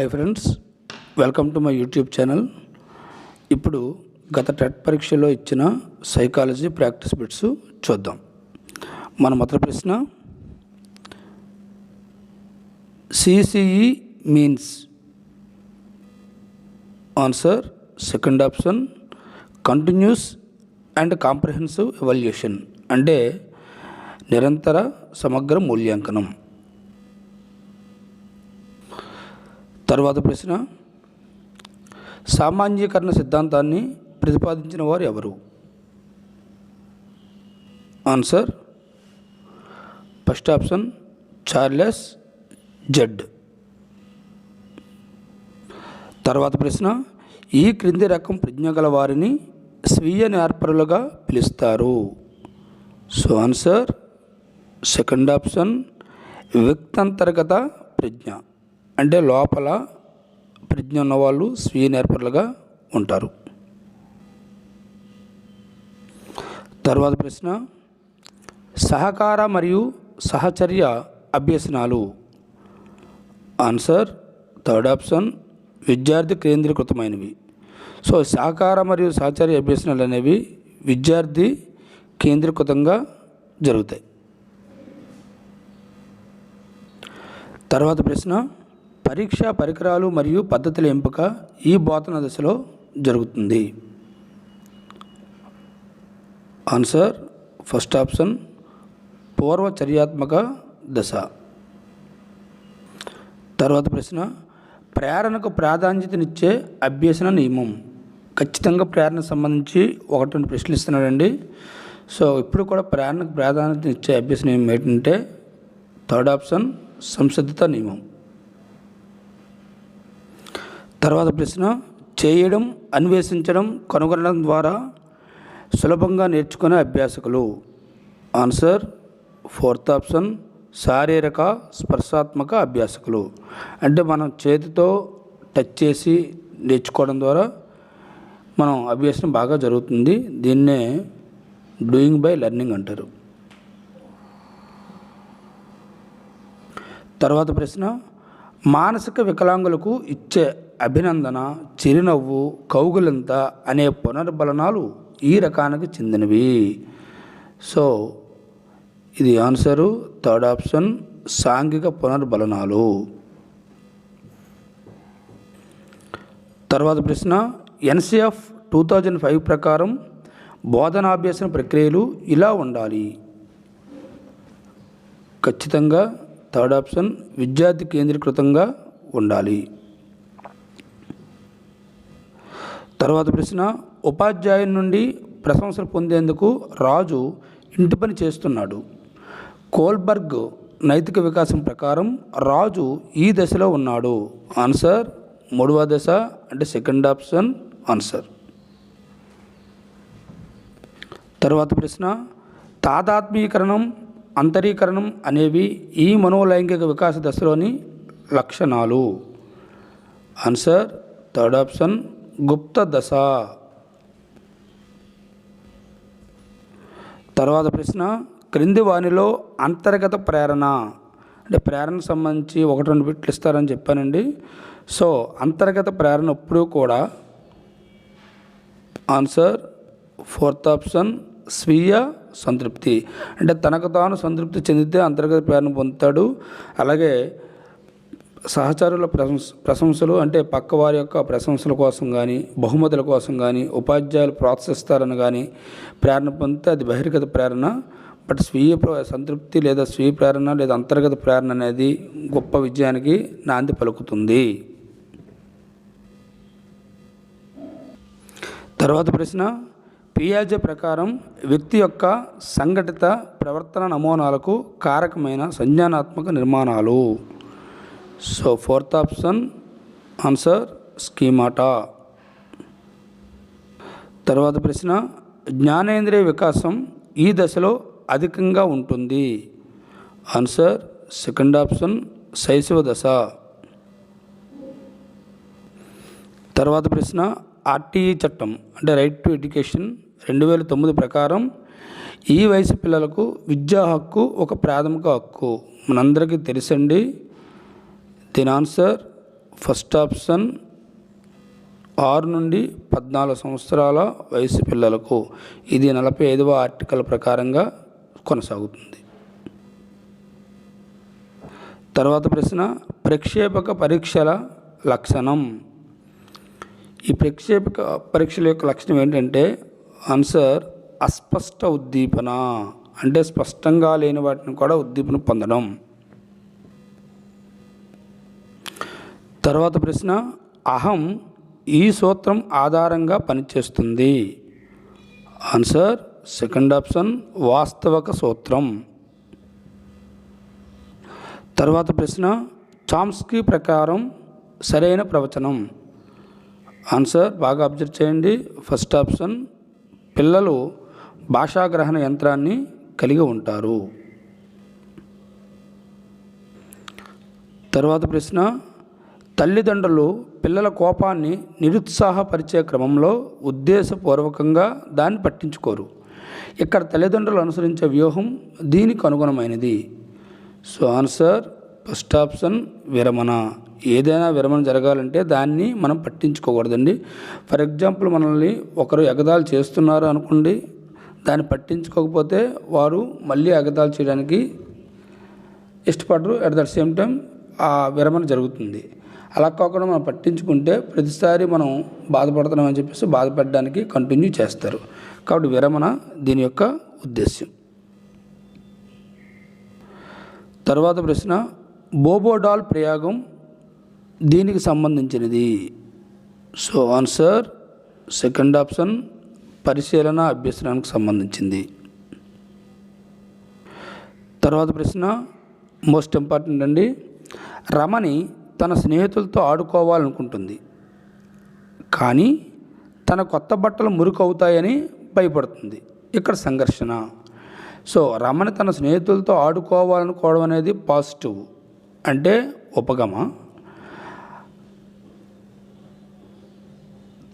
Hi friends welcome to my YouTube channel ఇప్పుడు గత TET పరీక్షలో ఇచ్చిన సైకాలజీ ప్రాక్టీస్ బిట్స్ చూద్దాం. మన మొదటి ప్రశ్న CCE means answer second option continuous and comprehensive evaluation అంటే నిరంతర సమగ్ర మూల్యాంకనం. తర్వాత ప్రశ్న సామాన్యీకరణ సిద్ధాంతాన్ని ప్రతిపాదించిన వారు ఎవరు? Answer first option Charles Judd తర్వాత ప్రశ్న ఈ క్రింది రకం ప్రజ్ఞ గల వారిని స్వీయ నేర్పరులుగా పిలుస్తారు. సో ఆన్సర్ సెకండ్ ఆప్షన్ వ్యక్తంతర్గత ప్రజ్ఞ. అంటే లోపల ప్రజ్ఞ ఉన్నవాళ్ళు స్వీయ నేర్పరులుగా ఉంటారు. తర్వాత ప్రశ్న సహకార మరియు సహచర్య అభ్యసనాలు. ఆన్సర్ థర్డ్ ఆప్షన్ విద్యార్థి కేంద్రీకృతమైనవి. సో సహకార మరియు సహచర్య అభ్యసనాలు అనేవి విద్యార్థి కేంద్రీకృతంగా జరుగుతాయి. తర్వాత ప్రశ్న పరీక్ష పరికరాలు మరియు పద్ధతుల ఎంపిక ఈ బోధన దశలో జరుగుతుంది. ఆన్సర్ ఫస్ట్ ఆప్షన్ పూర్వచర్యాత్మక దశ. తర్వాత ప్రశ్న ప్రేరణకు ప్రాధాన్యతనిచ్చే అభ్యసన నియమం. ఖచ్చితంగా ప్రేరణ సంబంధించి ఒకటి రెండు ప్రశ్నలు ఇస్తున్నాడండి. సో ఇప్పుడు కూడా ప్రేరణకు ప్రాధాన్యత ఇచ్చే అభ్యసన నియమం ఏంటంటే థర్డ్ ఆప్షన్ సంసిద్ధత నియమం. తర్వాత ప్రశ్న చేయడం అన్వేషించడం కనుగొనడం ద్వారా సులభంగా నేర్చుకునే అభ్యాసకులు. ఆన్సర్ ఫోర్త్ ఆప్షన్ శారీరక స్పర్శాత్మక అభ్యాసకులు. అంటే మనం చేతితో టచ్ చేసి నేర్చుకోవడం ద్వారా మనం అభ్యాసం బాగా జరుగుతుంది. దీన్నే డూయింగ్ బై లెర్నింగ్ అంటారు. తర్వాత ప్రశ్న మానసిక వికలాంగులకు ఇచ్చే అభినందన చిరునవ్వు కౌగులంత అనే పునర్బలనాలు ఈ రకానికి చెందినవి. సో ఇది ఆన్సరు థర్డ్ ఆప్షన్ సాంఘిక పునర్బలనాలు. తర్వాత ప్రశ్న ఎన్సిఎఫ్ టూ థౌజండ్ ఫైవ్ ప్రకారం బోధనాభ్యసన ప్రక్రియలు ఇలా ఉండాలి. ఖచ్చితంగా థర్డ్ ఆప్షన్ విద్యార్థి కేంద్రీకృతంగా ఉండాలి. తర్వాత ప్రశ్న ఉపాధ్యాయుని నుండి ప్రశంసలు పొందేందుకు రాజు ఇంటి పని చేస్తున్నాడు. కోల్బర్గ్ నైతిక వికాసం ప్రకారం రాజు ఈ దశలో ఉన్నాడు. ఆన్సర్ మూడవ దశ అంటే సెకండ్ ఆప్షన్ ఆన్సర్. తర్వాత ప్రశ్న తాదాత్మీకరణం అంతరీకరణం అనేవి ఈ మనోలైంగిక వికాస దశలోని లక్షణాలు. ఆన్సర్ థర్డ్ ఆప్షన్ గుప్త దశ. తర్వాత ప్రశ్న క్రింది వాణిలో అంతర్గత ప్రేరణ. అంటే ప్రేరణకు సంబంధించి ఒకటి రెండు బిట్లు ఇస్తారని చెప్పానండి. సో అంతర్గత ప్రేరణ ఎప్పుడూ కూడా ఆన్సర్ ఫోర్త్ ఆప్షన్ స్వీయ సంతృప్తి. అంటే తనకు తాను సంతృప్తి చెందితే అంతర్గత ప్రేరణ పొందుతాడు. అలాగే సహచరుల ప్రశంస ప్రశంసలు అంటే పక్క వారి యొక్క ప్రశంసల కోసం కానీ బహుమతుల కోసం కానీ ఉపాధ్యాయులు ప్రోత్సహిస్తారని కానీ ప్రేరణ పొందితే అది బహిర్గత ప్రేరణ. బట్ స్వీయ ప్ర- సంతృప్తి లేదా స్వీయ ప్రేరణ లేదా అంతర్గత ప్రేరణ అనేది గొప్ప విజయానికి నాంది పలుకుతుంది. తర్వాత ప్రశ్న పియాజే ప్రకారం వ్యక్తి యొక్క సంఘటిత ప్రవర్తన నమూనాలకు కారకమైన సంజ్ఞానాత్మక నిర్మాణాలు. So fourth option answer schemata తర్వాత ప్రశ్న జ్ఞానేంద్రియ వికాసం ఈ దశలో అధికంగా ఉంటుంది. ఆన్సర్ సెకండ్ ఆప్షన్ శైశవ దశ. తర్వాత ప్రశ్న ఆర్టీఈ చట్టం అంటే రైట్ టు ఎడ్యుకేషన్ రెండు వేల తొమ్మిది ప్రకారం ఈ వయసు పిల్లలకు విద్యా హక్కు ఒక ప్రాథమిక హక్కు. మనందరికీ తెలుసండి దీని ఆన్సర్ ఫస్ట్ ఆప్షన్ ఆరు నుండి పద్నాలుగు సంవత్సరాల వయసు పిల్లలకు ఇది నలభై ఐదవ ఆర్టికల్ ప్రకారంగా కొనసాగుతుంది. తర్వాత ప్రశ్న ప్రక్షేపక పరీక్షల లక్షణం. ఈ ప్రక్షేపక పరీక్షల యొక్క లక్షణం ఏంటంటే ఆన్సర్ అస్పష్ట ఉద్దీపన అంటే స్పష్టంగా లేని వాటిని కూడా ఉద్దీపన పొందడం. తర్వాత ప్రశ్న అహం ఈ సూత్రం ఆధారంగా పనిచేస్తుంది. ఆన్సర్ సెకండ్ ఆప్షన్ వాస్తవక సూత్రం. తర్వాత ప్రశ్న చామ్స్కీ ప్రకారం సరైన ప్రవచనం. ఆన్సర్ బాగా అబ్జర్వ్ చేయండి. ఫస్ట్ ఆప్షన్ పిల్లలు భాషాగ్రహణ యంత్రాన్ని కలిగి ఉంటారు. తర్వాత ప్రశ్న తల్లిదండ్రులు పిల్లల కోపాన్ని నిరుత్సాహపరిచే క్రమంలో ఉద్దేశపూర్వకంగా దాన్ని పట్టించుకోరు. ఇక్కడ తల్లిదండ్రులు అనుసరించే వ్యూహం దీనికి అనుగుణమైనది. సో ఆన్సర్ ఫస్ట్ ఆప్షన్ విరమణ. ఏదైనా విరమణ జరగాలంటే దాన్ని మనం పట్టించుకోకూడదండి. ఫర్ ఎగ్జాంపుల్ మనల్ని ఒకరు ఎగదాలు చేస్తున్నారు అనుకోండి దాన్ని పట్టించుకోకపోతే వారు మళ్ళీ ఎగదాలు చేయడానికి ఇష్టపడరు. అట్ ద సేమ్ టైం ఆ విరమణ జరుగుతుంది. అలా కాకుండా మనం పట్టించుకుంటే ప్రతిసారి మనం బాధపడుతున్నామని చెప్పేసి బాధపడడానికి కంటిన్యూ చేస్తారు. కాబట్టి విరమణ దీని యొక్క ఉద్దేశ్యం. తర్వాత ప్రశ్న బోబోడాల్ ప్రయోగం దీనికి సంబంధించినది? సో ఆన్సర్ సెకండ్ ఆప్షన్ పరిశీలన అభ్యసనానికి సంబంధించింది. తర్వాత ప్రశ్న మోస్ట్ ఇంపార్టెంట్ అండి రమణి తన స్నేహితులతో ఆడుకోవాలనుకుంటుంది. కానీ తన కొత్త బట్టలు మురికి అవుతాయని భయపడుతుంది. ఇక్కడ సంఘర్షణ. సో రమణి తన స్నేహితులతో ఆడుకోవాలనుకోవడం అనేది పాజిటివ్ అంటే ఉపగమ?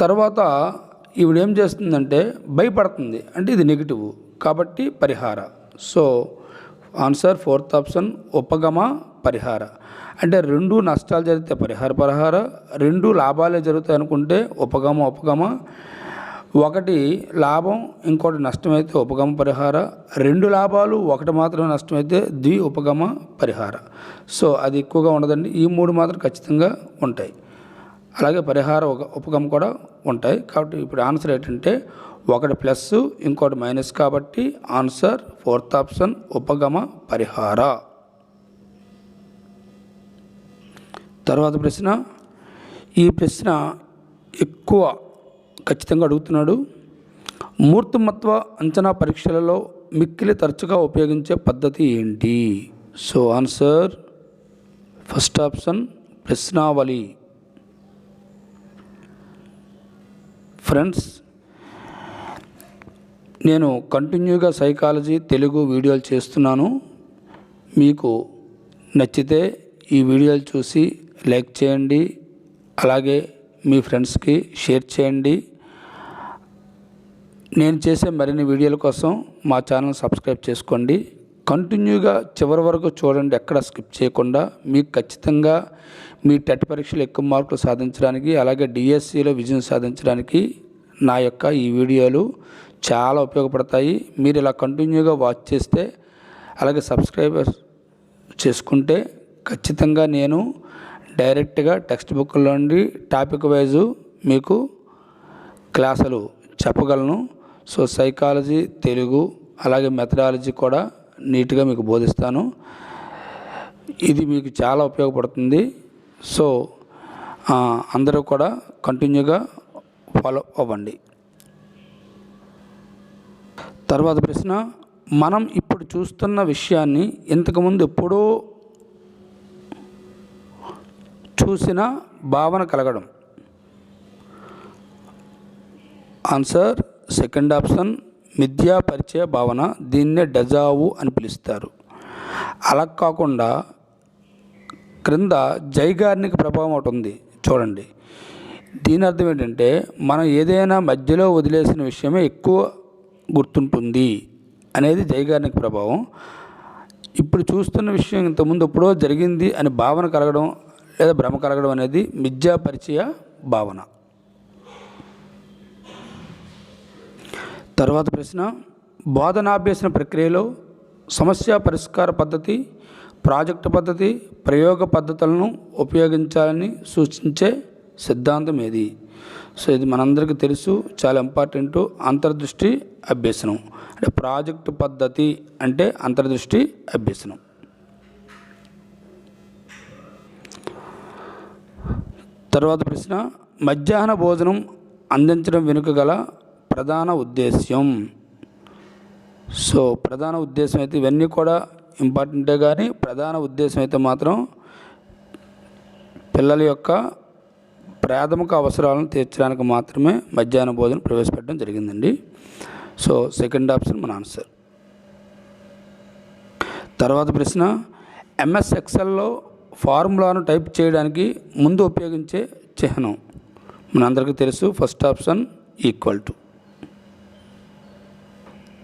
తర్వాత ఈవిడేం చేస్తుందంటే భయపడుతుంది. అంటే ఇది నెగిటివ్ కాబట్టి పరిహార. సో ఆన్సర్ ఫోర్త్ ఆప్షన్ ఉపగమ పరిహార. అంటే రెండు నష్టాలు జరిగితే పరిహార పరిహార. రెండు లాభాలే జరుగుతాయి అనుకుంటే ఉపగమ ఉపగమ. ఒకటి లాభం ఇంకోటి నష్టమైతే ఉపగమ పరిహార. రెండు లాభాలు ఒకటి మాత్రమే నష్టమైతే ద్వి ఉపగమ పరిహార. సో అది ఎక్కువగా ఉండదండి. ఈ మూడు మాత్రం ఖచ్చితంగా ఉంటాయి. అలాగే పరిహార ఒక ఉపగమ కూడా ఉంటాయి. కాబట్టి ఇప్పుడు ఆన్సర్ ఏంటంటే ఒకటి ప్లస్ ఇంకోటి మైనస్ కాబట్టి ఆన్సర్ ఫోర్త్ ఆప్షన్ ఉపగమ పరిహార. తర్వాత ప్రశ్న ఈ ప్రశ్న ఎక్కువ ఖచ్చితంగా అడుగుతున్నాడు. మూర్తిమత్వ అంచనా పరీక్షలలో మిక్కిలి తరచుగా ఉపయోగించే పద్ధతి ఏంటి? సో ఆన్సర్ ఫస్ట్ ఆప్షన్ ప్రశ్నావళి. ఫ్రెండ్స్ నేను కంటిన్యూగా సైకాలజీ తెలుగు వీడియోలు చేస్తున్నాను. మీకు నచ్చితే ఈ వీడియోలు చూసి లైక్ చేయండి. అలాగే మీ ఫ్రెండ్స్కి షేర్ చేయండి. నేను చేసే మరిన్ని వీడియోల కోసం మా ఛానల్ సబ్స్క్రైబ్ చేసుకోండి. కంటిన్యూగా చివరి వరకు చూడండి ఎక్కడ స్కిప్ చేయకుండా. మీకు ఖచ్చితంగా మీ టెట్ పరీక్షలు ఎక్కువ మార్కులు సాధించడానికి అలాగే డిఎస్సిలో విజయం సాధించడానికి నా యొక్క ఈ వీడియోలు చాలా ఉపయోగపడతాయి. మీరు ఇలా కంటిన్యూగా వాచ్ చేస్తే అలాగే సబ్స్క్రైబర్ చేసుకుంటే ఖచ్చితంగా నేను డైరెక్ట్గా టెక్స్ట్ బుక్లోండి టాపిక్ వైజు మీకు క్లాసులు చెప్పగలను. సో సైకాలజీ తెలుగు అలాగే మెథడాలజీ కూడా నీట్గా మీకు బోధిస్తాను. ఇది మీకు చాలా ఉపయోగపడుతుంది. సో అందరూ కూడా కంటిన్యూగా ఫాలో అవ్వండి. తర్వాత ప్రశ్న మనం ఇప్పుడు చూస్తున్న విషయాన్ని ఇంతకుముందు ఎప్పుడో చూసిన భావన కలగడం. ఆన్సర్ సెకండ్ ఆప్షన్ మిథ్యా పరిచయ భావన దీన్నే డజావు అని పిలుస్తారు. అలా కాకుండా క్రింద జైగార్నిక ప్రభావం ఒకటి ఉంది చూడండి. దీని అర్థం ఏంటంటే మనం ఏదైనా మధ్యలో వదిలేసిన విషయమే ఎక్కువ గుర్తుంటుంది అనేది జైగార్నిక్ ప్రభావం. ఇప్పుడు చూస్తున్న విషయం ఇంతకుముందు ఎప్పుడో జరిగింది అని భావన కలగడం లేదా భ్రమ కలగడం అనేది మిథ్యా పరిచయ భావన. తర్వాత ప్రశ్న బోధనాభ్యసన ప్రక్రియలో సమస్య పరిష్కార పద్ధతి ప్రాజెక్టు పద్ధతి ప్రయోగ పద్ధతులను ఉపయోగించాలని సూచించే సిద్ధాంతం ఏది? సో ఇది మనందరికీ తెలుసు చాలా ఇంపార్టెంట్. అంతర్దృష్టి అభ్యసనం. అంటే ప్రాజెక్టు పద్ధతి అంటే అంతర్దృష్టి అభ్యసనం. తర్వాత ప్రశ్న మధ్యాహ్న భోజనం అందించడం వెనుక గల ప్రధాన ఉద్దేశ్యం. సో ప్రధాన ఉద్దేశం అయితే ఇవన్నీ కూడా ఇంపార్టెంటే కానీ ప్రధాన ఉద్దేశం అయితే మాత్రం పిల్లల యొక్క ప్రాథమిక అవసరాలను తీర్చడానికి మాత్రమే మధ్యాహ్న భోజనం ప్రవేశపెట్టడం జరిగిందండి. సో సెకండ్ ఆప్షన్ మన ఆన్సర్ తర్వాత ప్రశ్న ఎంఎస్ ఎక్సెల్లో ఫార్ములాను టైప్ చేయడానికి ముందు ఉపయోగించే చిహ్నం. మనందరికీ తెలుసు ఫస్ట్ ఆప్షన్ ఈక్వల్ టు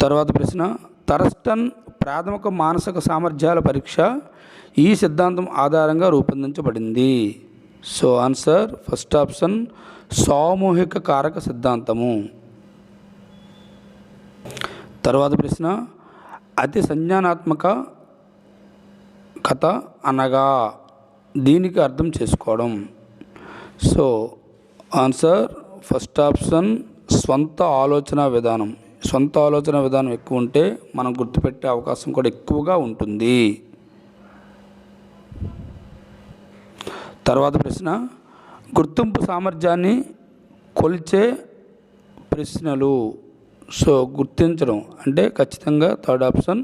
తర్వాత ప్రశ్న తరస్టన్ ప్రాథమిక మానసిక సామర్థ్యాల పరీక్ష ఈ సిద్ధాంతం ఆధారంగా రూపొందించబడింది. సో ఆన్సర్ ఫస్ట్ ఆప్షన్ సామూహిక కారక సిద్ధాంతము. తర్వాత ప్రశ్న అతి సంజ్ఞానాత్మక కథ అనగా దీనికి అర్థం చేసుకోవడం. సో ఆన్సర్ ఫస్ట్ ఆప్షన్ స్వంత ఆలోచన విధానం. సొంత ఆలోచన విధానం ఎక్కువ ఉంటే మనం గుర్తుపెట్టే అవకాశం కూడా ఎక్కువగా ఉంటుంది. తర్వాత ప్రశ్న గుర్తింపు సామర్థ్యాన్ని కొలిచే ప్రశ్నలు. సో గుర్తించడం అంటే ఖచ్చితంగా థర్డ్ ఆప్షన్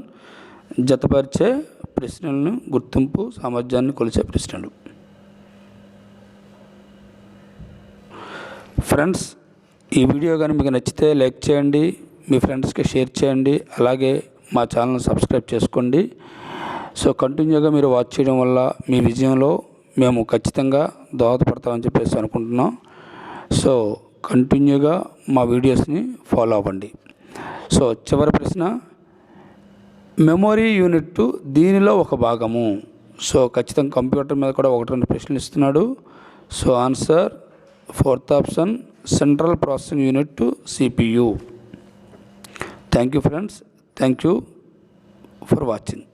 జతపరిచే ప్రశ్నలను గుర్తింపు సామర్థ్యాన్ని కొలిచే ప్రశ్నలు. ఫ్రెండ్స్ ఈ వీడియో కానీ మీకు నచ్చితే లైక్ చేయండి మీ ఫ్రెండ్స్కి షేర్ చేయండి అలాగే మా ఛానల్ సబ్స్క్రైబ్ చేసుకోండి. సో కంటిన్యూగా మీరు వాచ్ చేయడం వల్ల మీ విజయంలో మేము ఖచ్చితంగా దోహదపడతామని చెప్పేసి అనుకుంటున్నాం. సో కంటిన్యూగా మా వీడియోస్ని ఫాలో అవ్వండి. సో చివరి ప్రశ్న మెమొరీ యూనిట్ దీనిలో ఒక భాగము. సో ఖచ్చితంగా కంప్యూటర్ మీద కూడా ఒకటి రెండు ప్రశ్నలు ఇస్తున్నాడు. So answer fourth option central processing unit CPU. Thank you friends. Thank you for watching.